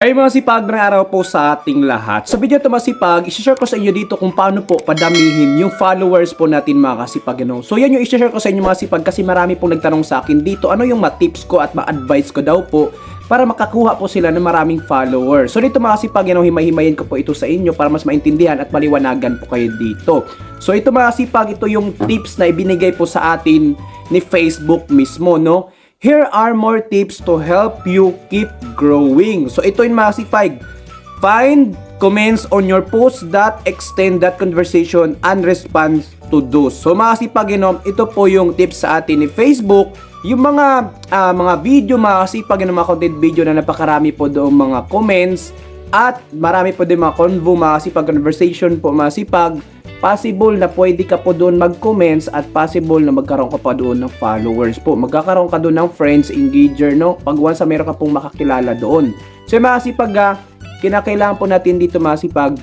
Ay mga sipag na araw po sa ating lahat. Sa video ito mga sipag, isi-share ko sa inyo dito kung paano po padamihin yung followers po natin mga kasipag. Ano? So yan yung isi-share ko sa inyo mga sipag kasi marami pong nagtanong sa akin dito ano yung ma-tips ko at ma-advise ko daw po para makakuha po sila ng maraming followers. So dito mga sipag, ano, himay-himayin ko po ito sa inyo para mas maintindihan at maliwanagan po kayo dito. So ito mga sipag, ito yung tips na ibinigay po sa atin ni Facebook mismo, no? Here are more tips to help you keep growing. So ito yung mga. Find comments on your post that extend that conversation and respond to those. So mga know, ito po yung tips sa atin ni Facebook. Yung mga ah, mga video, mga yung mga content video na napakarami po doon mga comments at marami po din mga convo, mga conversation po, mga possible na pwede ka po doon mag-comments at possible na magkaroon ka pa doon ng followers po. Magkakaroon ka doon ng friends, engager, no? Pag once meron ka pong makakilala doon. So, mga sipag, ah, kinakailangan po natin dito mga sipag,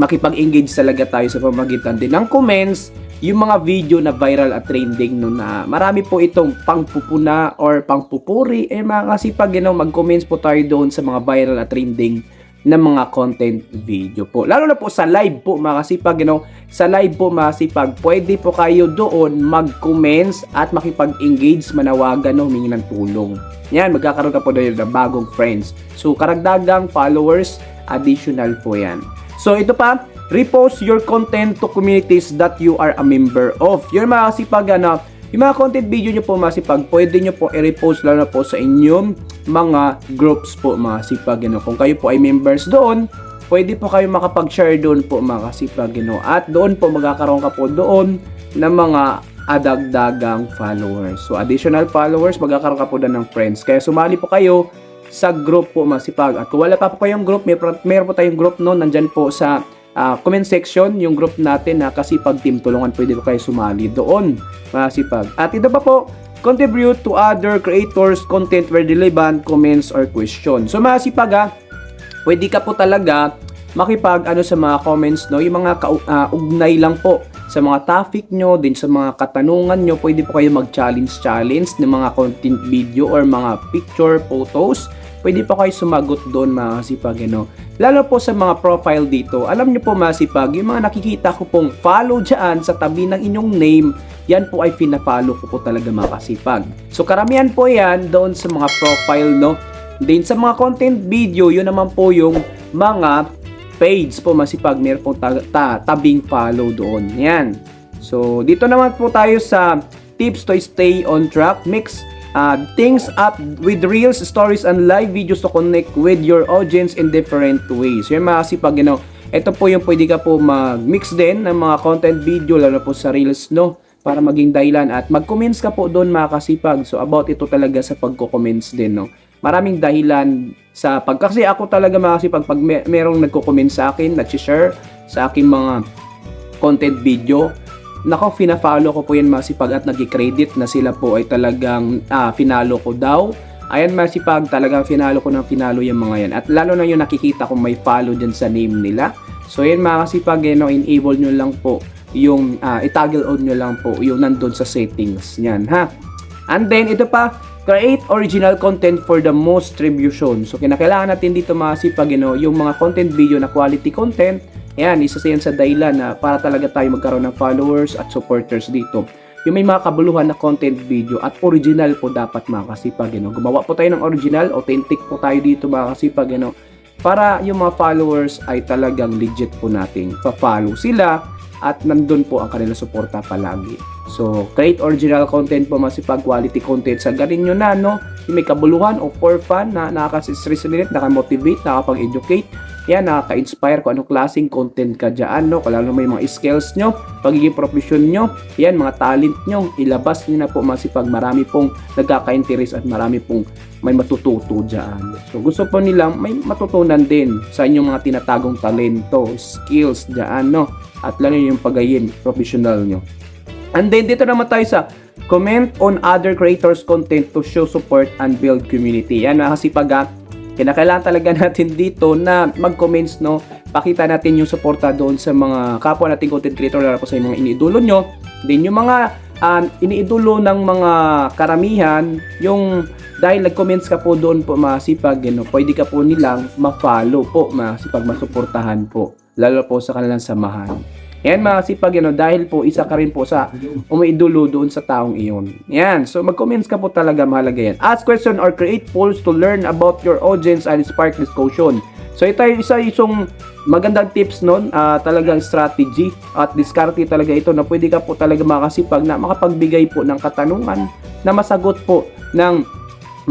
makipag-engage talaga tayo sa pamagitan din ng comments, yung mga video na viral at trending no na marami po itong pangpupuna or pangpupuri eh mga kasipag you know, mag-comments po tayo doon sa mga viral at trending na mga content video po. Lalo na po sa live po mga kasipag, you know, sa live po mga kasipag, pwede po kayo doon mag-comments at makipag-engage, manawagan, no, humingi ng tulong. Yan, magkakaroon ka po doon ng bagong friends. So, karagdagang followers, additional po yan. So, ito pa, repost your content to communities that you are a member of. Yun mga kasipag, ano, yung mga content video nyo po mga sipag, pwede nyo po i-repost lalo na po sa inyong mga groups po mga sipag. Know. Kung kayo po ay members doon, pwede po kayo makapag-share doon po mga. You know. At doon po magkakaroon ka po doon ng mga adagdagang followers. So additional followers, magkakaroon ka po doon ng friends. Kaya sumali po kayo sa group po mga sipag. At kung wala pa po kayong group, may, meron po tayong group no, nandyan po sa uh, comment section yung group natin na Kasipag Team Tulungan. Pwede po kayo sumali doon, mga sipag. At ito pa po, contribute to other creators content where relevant comments or questions. So mga sipag ha, pwede ka po talaga makipag ano sa mga comments no, yung mga kaugnay lang po sa mga topic nyo, din sa mga katanungan nyo, pwede po kayo mag-challenge challenge ng mga content video or mga picture, photos. Pwede po kayo sumagot doon mga kasipag, ano. Lalo po sa mga profile dito, alam nyo po mga sipag, yung mga nakikita ko pong follow dyan sa tabi ng inyong name, yan po ay pinafollow ko po talaga mga kasipag. So karamihan po yan doon sa mga profile, no. Din sa mga content video, yun naman po yung mga page po masipag meron pong ta- ta- tabing follow doon. Yan. So, dito naman po tayo sa tips to stay on track. Mix uh, things up with reels, stories, and live videos to connect with your audience in different ways. Yan mga kasipag, you know, ito po yung pwede ka po mag-mix din ng mga content video, lalo po sa reels, no? Para maging dahilan at mag-comments ka po doon mga kasipag. So, about ito talaga sa pagko-comments din, no? maraming dahilan sa pag kasi ako talaga mga kasi pag, pag may, merong nagko-comment sa akin, nag-share sa aking mga content video, nako fina-follow ko po yan mga sipag at nag-credit na sila po ay talagang ah, finalo ko daw. Ayan mga sipag, talagang finalo ko ng finalo yung mga yan. At lalo na yung nakikita kong may follow dyan sa name nila. So yan mga kasipag, eh, no, enable nyo lang po yung uh, itoggle on nyo lang po yung nandun sa settings niyan ha. And then ito pa, Create original content for the most distribution. So, kinakailangan natin dito mga sipag, you know, yung mga content video na quality content, yan, isa sa yan sa dahilan na para talaga tayo magkaroon ng followers at supporters dito. Yung may mga kabuluhan na content video at original po dapat mga kasipag, you know. Gumawa po tayo ng original, authentic po tayo dito mga kasipag, you know, para yung mga followers ay talagang legit po nating pa-follow sila at nandun po ang kanilang suporta palagi. So, create original content po masipag quality content sa ganin nyo na, no? Yung may kabuluhan o for fun na nakaka-stress rin, nakamotivate, nakapag-educate, yan, nakaka-inspire kung anong klaseng content ka dyan, no? Kung lalo may mga skills nyo, pagiging profession nyo, yan, mga talent nyo, ilabas nyo na po masipag marami pong nagkaka-interest at marami pong may matututo dyan. So, gusto po nilang may matutunan din sa inyong mga tinatagong talento, skills dyan, no? At lalo yung pagayin, professional nyo. And then dito naman tayo sa comment on other creators content to show support and build community. Yan mga kasipag ha. Kinakailangan talaga natin dito na mag-comments no. Pakita natin yung suporta doon sa mga kapwa nating content creator lalo po sa mga iniidolo nyo. Then yung mga ah, iniidolo ng mga karamihan yung dahil nag-comments ka po doon po masipag, you know, pwede ka po nilang ma-follow po, masipag masuportahan po, lalo po sa kanilang samahan. Yan mga sipag, you know, dahil po isa ka rin po sa umiidolo doon sa taong iyon. Yan, so mag-comments ka po talaga, mahalaga yan. Ask question or create polls to learn about your audience and spark discussion. So ito yung isa isang magandang tips nun, ah, talagang strategy at diskarte talaga ito na pwede ka po talaga makasipag na makapagbigay po ng katanungan na masagot po ng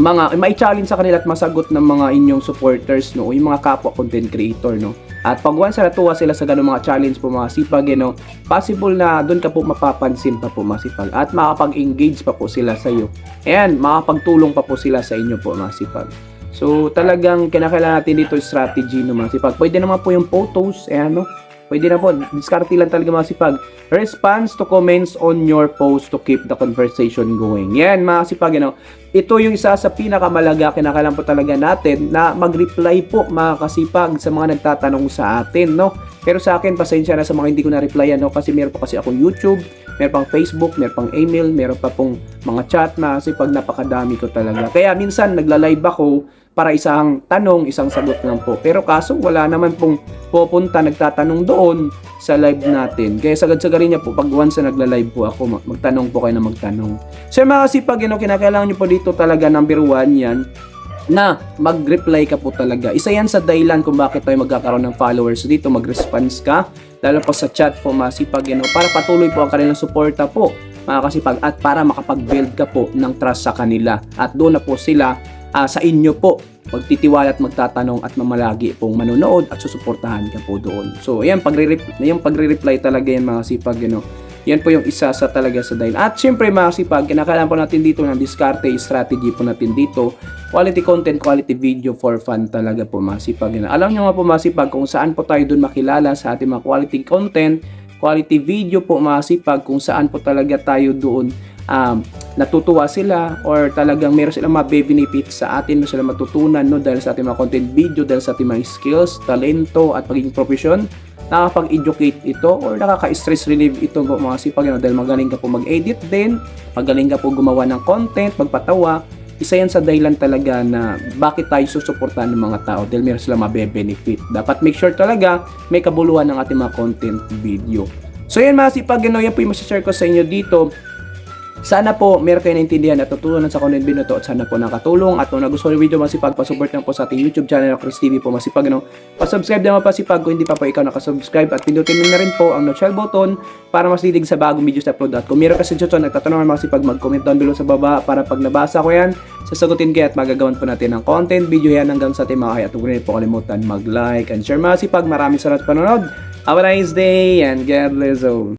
mga mai-challenge sa kanila at masagot ng mga inyong supporters no, yung mga kapwa content creator no. At pag once na natuwa sila sa ganung mga challenge po mga sipag, you know, possible na doon ka po mapapansin pa po mga sipag at makapag-engage pa po sila sa iyo. Ayan, makapagtulong pa po sila sa inyo po mga sipag. So talagang kinakailangan natin dito strategy no mga sipag. Pwede naman po yung photos, ayan no. Pwede na po, diskarte lang talaga mga sipag. Response to comments on your post to keep the conversation going. Yan mga sipag, you know. Ito yung isa sa pinakamalaga, kinakailangan po talaga natin na mag-reply po mga kasipag sa mga nagtatanong sa atin, no? Pero sa akin, pasensya na sa mga hindi ko na-replyan, no? Kasi meron pa kasi akong YouTube, meron pang Facebook, meron pang email, meron pa pong mga chat, mga kasipag, napakadami ko talaga. Kaya minsan, nagla-live ako para isang tanong, isang sagot lang po. Pero kaso wala naman pong pupunta nagtatanong doon sa live natin. Kaya sagad-sagarin niya po pag once na nagla-live po ako, mag- magtanong po kayo na magtanong. So yung mga kasipag, you know, kinakailangan niyo po dito talaga number one yan na mag-reply ka po talaga. Isa yan sa dahilan kung bakit tayo magkakaroon ng followers dito, mag-response ka, lalo po sa chat po masipag, you know, para patuloy po ang kanilang suporta po mga kasipag at para makapag-build ka po ng trust sa kanila at doon na po sila ah, sa inyo po magtitiwala at magtatanong at mamalagi pong manonood at susuportahan ka po doon. So, ayan, pagre yung pagre-reply talaga yan mga sipag, you know. Yan po yung isa sa talaga sa dahil. At syempre mga sipag, kinakailangan po natin dito ng diskarte, strategy po natin dito. Quality content, quality video for fun talaga po mga sipag. Yan. Alam nyo nga po mga sipag kung saan po tayo doon makilala sa ating mga quality content, quality video po mga sipag, kung saan po talaga tayo doon um, natutuwa sila or talagang meron silang mabe-benefit sa atin, meron silang matutunan no, dahil sa ating mga content video, dahil sa ating mga skills, talento at pagiging profession nakakapag-educate ito or nakaka-stress relieve ito mga sipag ano, dahil magaling ka po mag-edit din, magaling ka po gumawa ng content, magpatawa, isa yan sa dahilan talaga na bakit tayo susuportahan ng mga tao dahil meron sila mabe-benefit. Dapat make sure talaga may kabuluhan ng ating mga content video. So yan mga sipag, ano, yan po yung masashare ko sa inyo dito. Sana po meron kayo naintindihan at tutunan sa content video to at sana po nakatulong. At kung nagustuhan yung video masipag pasuport lang po sa ating YouTube channel Chris TV po masipag ano pasubscribe naman pasipag kung hindi pa po ikaw nakasubscribe at pindutin mo na rin po ang notification button para mas lilig sa bagong videos na upload. At kung meron kasi dito nagtatanong mga sipag mag-comment down below sa baba para pag nabasa ko yan sasagutin kayo at magagawan po natin ng content video yan hanggang sa ating mga kaya at huwag rin po kalimutan mag-like and share. Mga sipag maraming salamat sa panonood. Have a nice day and God bless all